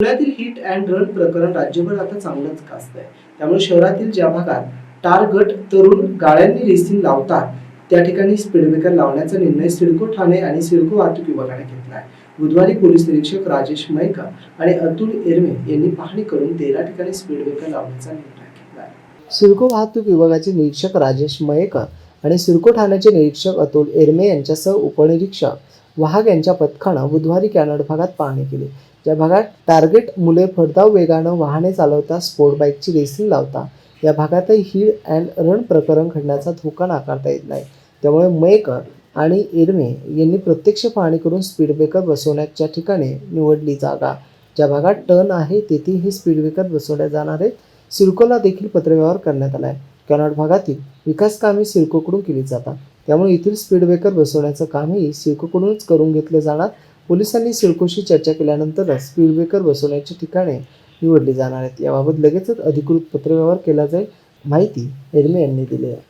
पुण्यातील hit and run प्रकरण राज्यभर आता चांगलंच गाजतंय. त्यामुळे शहरातील ज्या भागात टारगट तरुण गाळ्यांनी रेसिंग लावतात त्या ठिकाणी स्पीड ब्रेकर लावण्याचा निर्णय सिडको ठाणे आणि सिडको वाहतूक विभागाने घेतला आहे बुधवारी पोलीस निरीक्षक राजेश मयका आणि अतुल एरमे यांनी पाहणी करून तेरा ठिकाणी स्पीड ब्रेकर लावण्याचा निर्णय घेतला आहे सिडको वाहतूक विभागाचे निरीक्षक राजेश मयेकर आणि सिडको ठाण्याचे निरीक्षक अतुल एरमे यांच्यासह उपनिरीक्षक वाहग यांच्या पथकानं बुधवारी कॅनड भागात पाहणी केली. ज्या भागात टार्गेट मुले भरधाव वेगानं वाहने चालवता स्पोर्ट बाईकची रेसिंग लावता या भागातही हिड अँड रन प्रकरण घडण्याचा धोका नाकारता येत नाही. त्यामुळे मयेकर आणि एडमे यांनी प्रत्यक्ष पाहणी करून स्पीड ब्रेकर बसवण्याच्या ठिकाणी निवडली जागा. ज्या भागात टर्न आहे तेथे हे स्पीड ब्रेकर बसवल्या जाणार आहेत. सिडकोला देखील पत्रव्यवहार करण्यात आला आहे कॅनॉट भागातील विकास कामे सिडकोकडून केली जातात. त्यामुळे येथील स्पीड ब्रेकर बसवण्याचं कामही सिडकोकडूनच करून घेतले जाणार. पोलिसांनी सिडकोशी चर्चा केल्यानंतरच स्पीड ब्रेकर बसवण्याची ठिकाणे निवडली जाणार आहेत. याबाबत लगेचच अधिकृत पत्रव्यवहार केला जाईल माहिती एरमे यांनी दिली आहे.